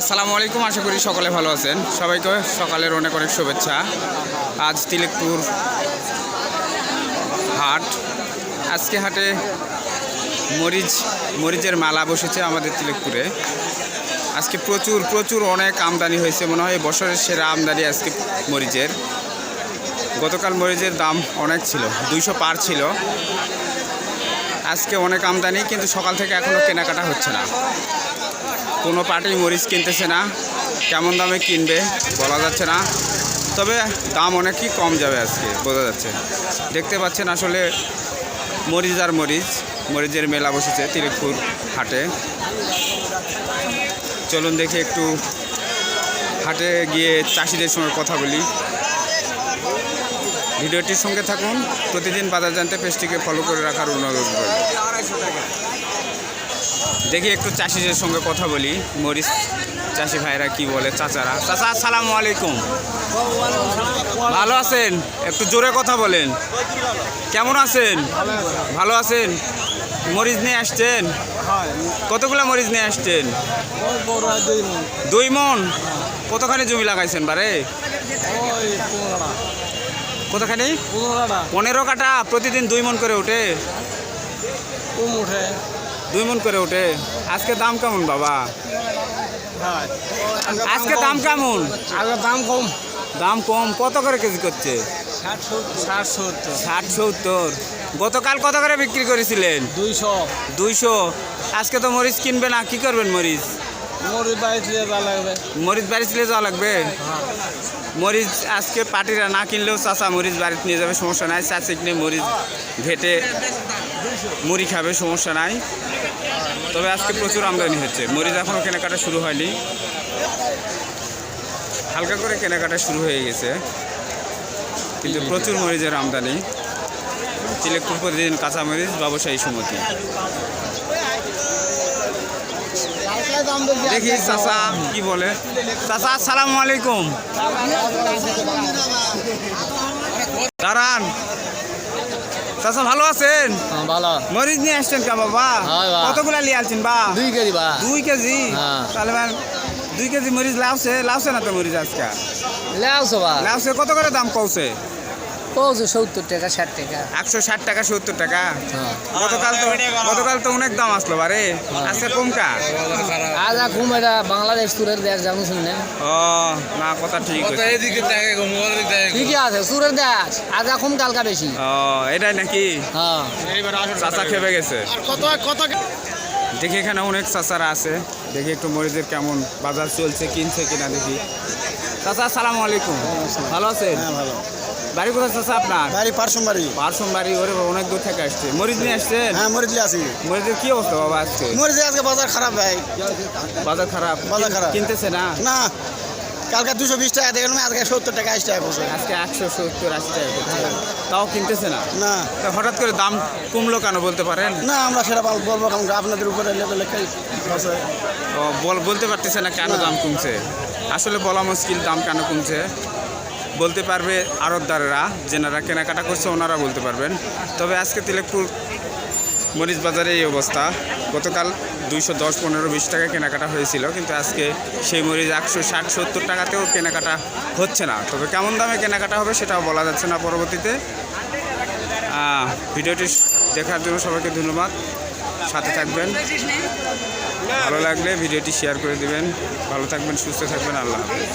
আসসালামু আলাইকুম, আশা করি সকলে ভালো আছেন। সবাইকে সকালের অনেক অনেক শুভেচ্ছা। আজ তিলেকপুর হাট। আজকে হাটে মরিচ, মরিচের মালা বসেছে আমাদের তিলেকপুরে। আজকে প্রচুর প্রচুর অনেক আমদানি হয়েছে। মনে হয় বছরের সেরা আমদানি আজকে মরিচের। গতকাল মরিচের দাম অনেক ছিল, দুইশো পার ছিল। আজকে অনেক আমদানি, কিন্তু সকাল থেকে এখনও কেনাকাটা হচ্ছে না। কোনো পার্টি মরিচ কিনতেছে না, কেমন দামে কিনবে বলা যাচ্ছে না। তবে দাম অনেকই কম যাবে আজকে, বোঝা যাচ্ছে। দেখতে পাচ্ছেন আসলে মরিচ আর মরিচ, মরিচের মেলা বসেছে তিলেকপুর হাটে। চলুন দেখি একটু হাটে গিয়ে চাষিদের সঙ্গে কথা বলি। ভিডিওটির সঙ্গে থাকুন, প্রতিদিন বাজার জানতে পেজটিকে ফলো করে রাখার অনুরোধ করি দেখি একটু চাষিদের সঙ্গে কথা বলি। মরিচ চাষি ভাইরা কি বলে চাচারা। চাচা আসসালামু আলাইকুম। ভালো আছেন? একটু জোরে কথা বলেন। কেমন আছেন? ভালো আছেন? মরিচ নিয়ে আসছেন? কতগুলো মরিচ নিয়ে আসছেন? দুই মন? কতখানি জমি লাগাইছেন বারে? কতখানি? পনেরো কাটা প্রতিদিন দুই মন করে ওঠে। দুই মন করে ওঠে। আজকে দাম কেমন বাবা? আজকে দাম কেমন? আগে দাম কম। দাম কম। কত করে কেজি করছে? ষাট সত্তর। গতকাল কত করে বিক্রি করেছিলেন? দুইশো। দুইশো। আজকে তো মরিচ কিনবে না কি করবেন মরিচ? মরিচ বাড়িতে যা লাগবে। মরিচ বাড়ি ছিলে যাওয়া লাগবে? মরিচ আজকে পার্টিরা না কিনলেও চাচা মরিচ বাড়িতে নিয়ে যাবে, সমস্যা নাই। চাচি কিনে মরিচ ঘেটে মুড়ি খাবে, সমস্যা নাই। তবে আজকে প্রচুর আমদানি হচ্ছে। মরিচ এখনও কেনাকাটা শুরু হয়নি। হালকা করে কেনাকাটা শুরু হয়ে গেছে। কিন্তু প্রচুর মরিচের আমদানি। তিলেকপুর প্রতিদিন কাঁচা মরিচ ব্যবসায়ী সমিতি। দেখি চাচা কি বলে। চাচা আসসালামু আলাইকুম। দাঁড়ান। চাচা ভালো আছেন? ভালো। মরিচ নিয়ে আসছেন কা বাবা? হয় কতগুলা নিয়ে আসছেন বা? দুই কেজি বা দুই কেজি? হ্যাঁ। তাহলে দুই কেজি মরিচ লাউছে। লাউছে না তো মরিচ আজকে? লেওছো বা লাউছে কত করে দাম কৌছে সত্তর টাকা ষাট টাকা। একশো ষাট টাকা সত্তর টাকা? হ্যাঁ। গতকাল তো গতকাল তো অনেক দাম আসলো বারে। আজকে কম আজ এখন এটা বাংলাদেশ সুরের দেশ যেমন শুনলেন ও না কথা ঠিক আছে ঠিকই আছে সুরের দেশ। আজ এখন কালকা বেশি। ও এটাই নাকি? হ্যাঁ। চাচা খেপে গেছে। কত কত দেখি এখানে অনেক চাচারা আছে। দেখি একটু মরিচের কেমন বাজার চলছে কিনছে কিনা দেখি। চাচা আসসালামু আলাইকুম। ভালো আছেন? হ্যাঁ ভালো। বাড়ি কোথায় চাচা আপনার? বাড়ি পার্সম বাড়ি। পার্সন বাড়ি ওরে অনেক দূর থেকে আসছে। মরিচ নিয়ে আসছেন? হ্যাঁ মরিচলে আছি মরিচের কি অবস্থা বাবা আজকে? মরিচে আজকে বাজার খারাপ ভাই। বাজার খারাপ? বাজার খারাপ। কিনতেছে না? না কালকে দুশো বিশ টাকা দেখলাম আজকে সত্তর টাকা আশি টাকা পড়ছে। আজকে একশো সত্তর আশি টাকা তাও কিনতেছে না? না। হঠাৎ করে দাম কমলো কেন বলতে পারেন? না আমরা সেটা বলব কারণ আপনাদের উপরে লেভেলে বলতে পারতেছে না কেন দাম কমছে? আসলে বলা মুশকিল, দাম কেন কমছে? বলতে পারবে আড়তদারেরা, যেনারা কেনাকাটা করছে, ওনারা বলতে পারবেন। তবে আজকে তিলেকপুর মরিচ বাজারে এই অবস্থা। গতকাল দুইশো দশ পনেরো বিশ টাকা কেনাকাটা হয়েছিল, কিন্তু আজকে সেই মরিচ একশো ষাট সত্তর টাকাতেও কেনাকাটা হচ্ছে না। তবে কেমন দামে কেনাকাটা হবে সেটাও বলা যাচ্ছে না পরবর্তীতে। ভিডিওটি দেখার জন্য সবাইকে ধন্যবাদ। সাথে থাকবেন। ভালো লাগলে ভিডিওটি শেয়ার করে দেবেন। ভালো থাকবেন সুস্থ থাকবেন আল্লাহ হাফেজ।